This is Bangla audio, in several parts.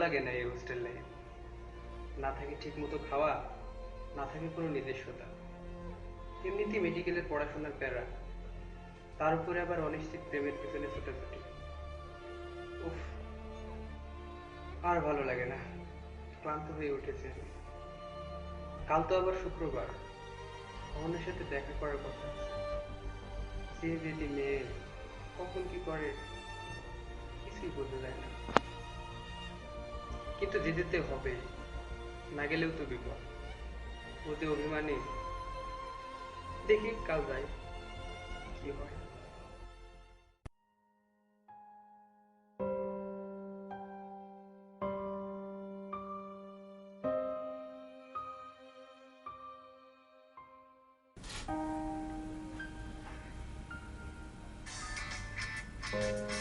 লাগে না এই হোস্টেল লাইফ না থাকে ঠিক মতো খাওয়া, না থাকে কোনো নিজস্বতা। এমনিতে মেডিকেলের পড়াশোনার প্যারা। তার উপরে আবার অনিশ্চিত প্রেমের পেছনে ছোটাছুটি। উফ, আর ভালো লাগে না। ক্লান্ত হয়ে উঠেছে। কাল তো আবার শুক্রবার। অমনের সাথে দেখা করার কথা সে যদি মেয়ে, কখন কি করে? কিছুই বোঝা যায় না। কিন্তু যেতে হবে। না গেলেও তো বিপদ। ওতে অভিমানী দেখি কাল যাই কি হয়। হ্যালো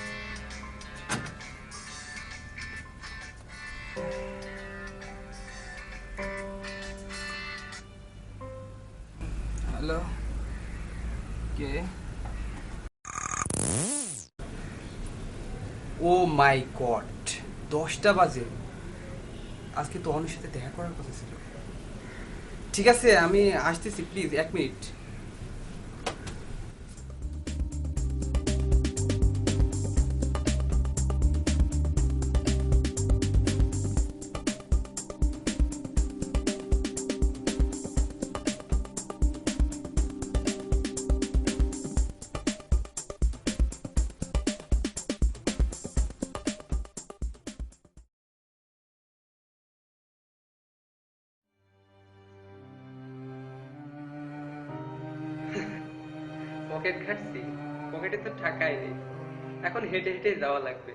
ও মাই গড, দশটা বাজে। আজকে তো অনুর সাথে দেখা করার কথা ছিল। ঠিক আছে, আমি আসতেছি, প্লিজ, এক মিনিট। পকেট ঘাটছি পকেটে তো টাকাই নেই। এখন হেঁটে হেঁটে যাওয়া লাগবে।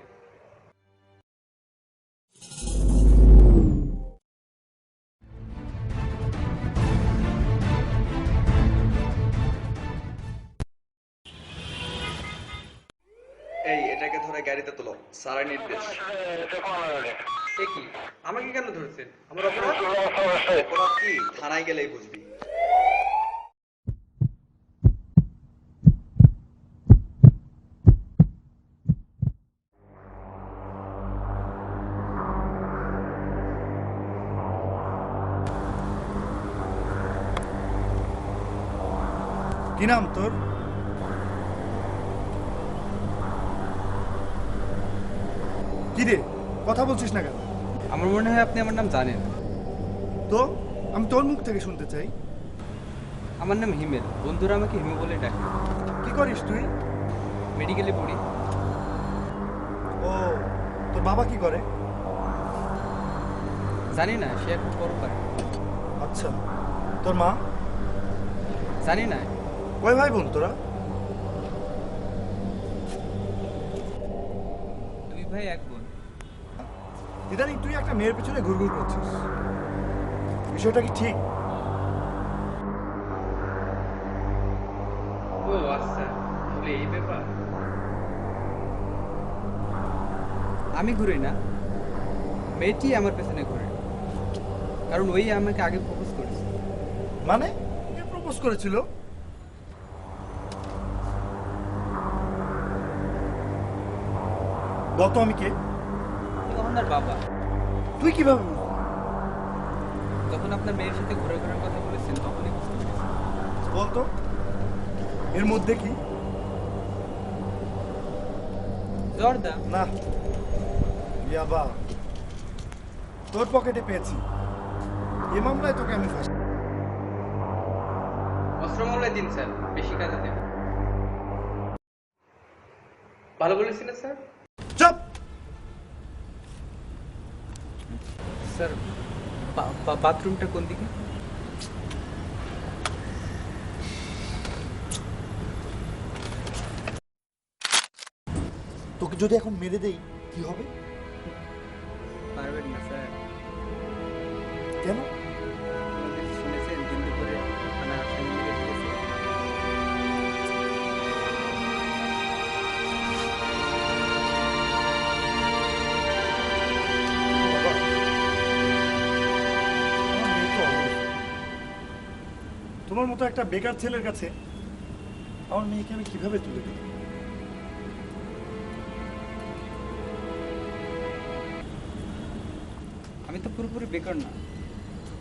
এই এটাকে ধরে গাড়িতে তোলো। স্যারের নির্দেশ। সে কি? আমাকে কেন ধরছেন? আমার অপরাধ? অপরাধ কি? থানায় গেলেই বুঝবি। কি নাম তোর কি রে? কথা বলছিস না কেন? আমার মনে হয় আপনি আমার নাম জানেন। তো? আমি তোর মুখ থেকে শুনতে চাই। আমার নাম হিমেল। বন্ধুরা আমাকে হিমু বলে ডাকে। কি করিস তুই? মেডিকেলে পড়ি। ও তোর বাবা কি করে? জানি না সে এখন বড় পারে আচ্ছা। তোর মা? জানি না কয় ভাই বোন তোরা দুই ভাই এক বোন। ইদানিং তুই একটা মেয়ের পেছনে ঘুরঘুর করছিস। বিষয়টা কি ঠিক? ও আচ্ছা। তাহলে এই ব্যাপার। আমি ঘুরি না। মেয়েটি আমার পেছনে ঘুরে। কারণ ওই আমাকে আগে প্রপোজ করেছে। মানে? কে প্রপোজ করেছিল? গত আমি কে আর বাবা? তুই কীভাবে? যখন আপনার মেয়ের সাথে ঘুরে ঘোরার কথা বলেছেন তখনই বলতো? এর মধ্যে কি? জর্দা? না। ইয়াবা তোর পকেটে পেয়েছি। এ মামলায় তোকে আমি ফাঁসি। অস্ত্র মামলায় দিন স্যার। বেশি কাজে দেবে ভালো বলেছি না স্যার? স্যার বাথরুমটা কোন দিকে? তোকে যদি এখন মেরে দেই কি হবে? পারবেন না স্যার। কেন? তোমার মতো একটা বেকার ছেলের কাছে আমার মেয়েকে আমি কীভাবে তুলে দেব? আমি তো পুরোপুরি বেকার না।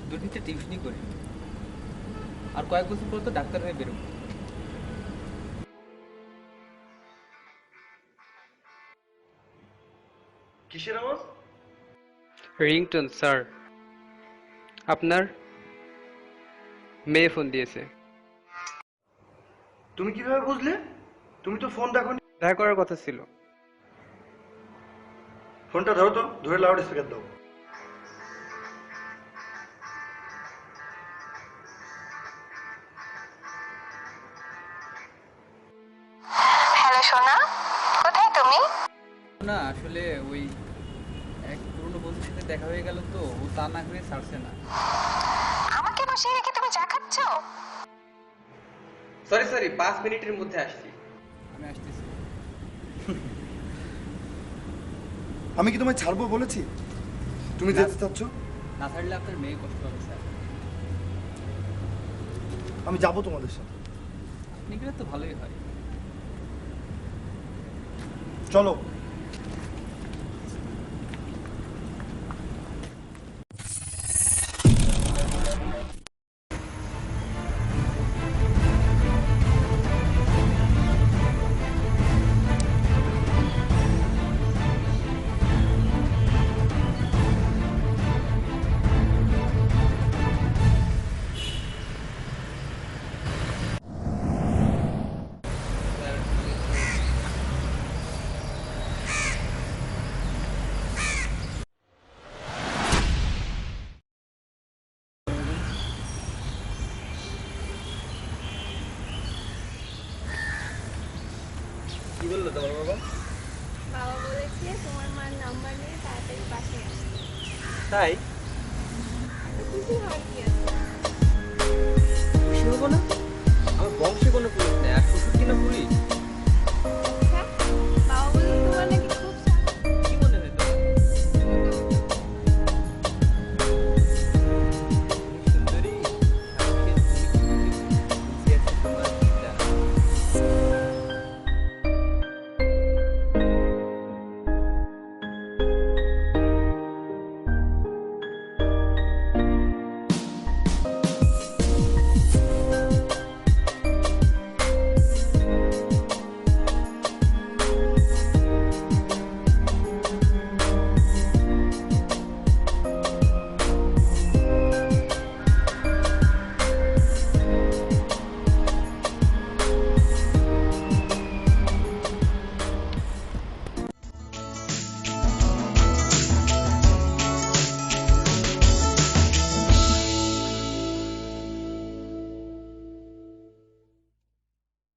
দু তিনটে টিউশনই করি। আর কয়েক বছর পর তো ডাক্তার হয়ে বেরোবো। কিসের আওয়াজ? রিংটন স্যার আপনার? মেয়ে ফোন দিয়েছে। তুমি কীভাবে বুঝলে? তুমি তো ফোন দেখো দেখা করার কথা ছিল। ফোনটা ধরো তো ধরে লাউড স্পিকার দাও। হ্যালো সোনা। কোথায় তুমি? না আসলে ওই এক পুরনো বন্ধুর সাথে দেখা হয়ে গেল তো ও তা না করে ছাড়ছে না। সরি সরি পাঁচ মিনিটের মধ্যে আসছি। আমি আসতেছি। আমি কি তোমায় ছাড়বো বলেছি? তুমি। যেতে চাচ্ছ? না ছাড়লে আপনার মেয়ে কষ্ট হবে স্যার। আমি যাব তোমাদের সাথে। আপনি গেলে তো ভালোই হয়। চলো। কি বলল তোমার বাবা? বাবা বলেছে তোমার মার নাম্বার নিয়ে তাড়াতাড়ি পাশে তাই? খুশি হওয়ার কি আছে খুশি হব না? আমার বংশে কোনো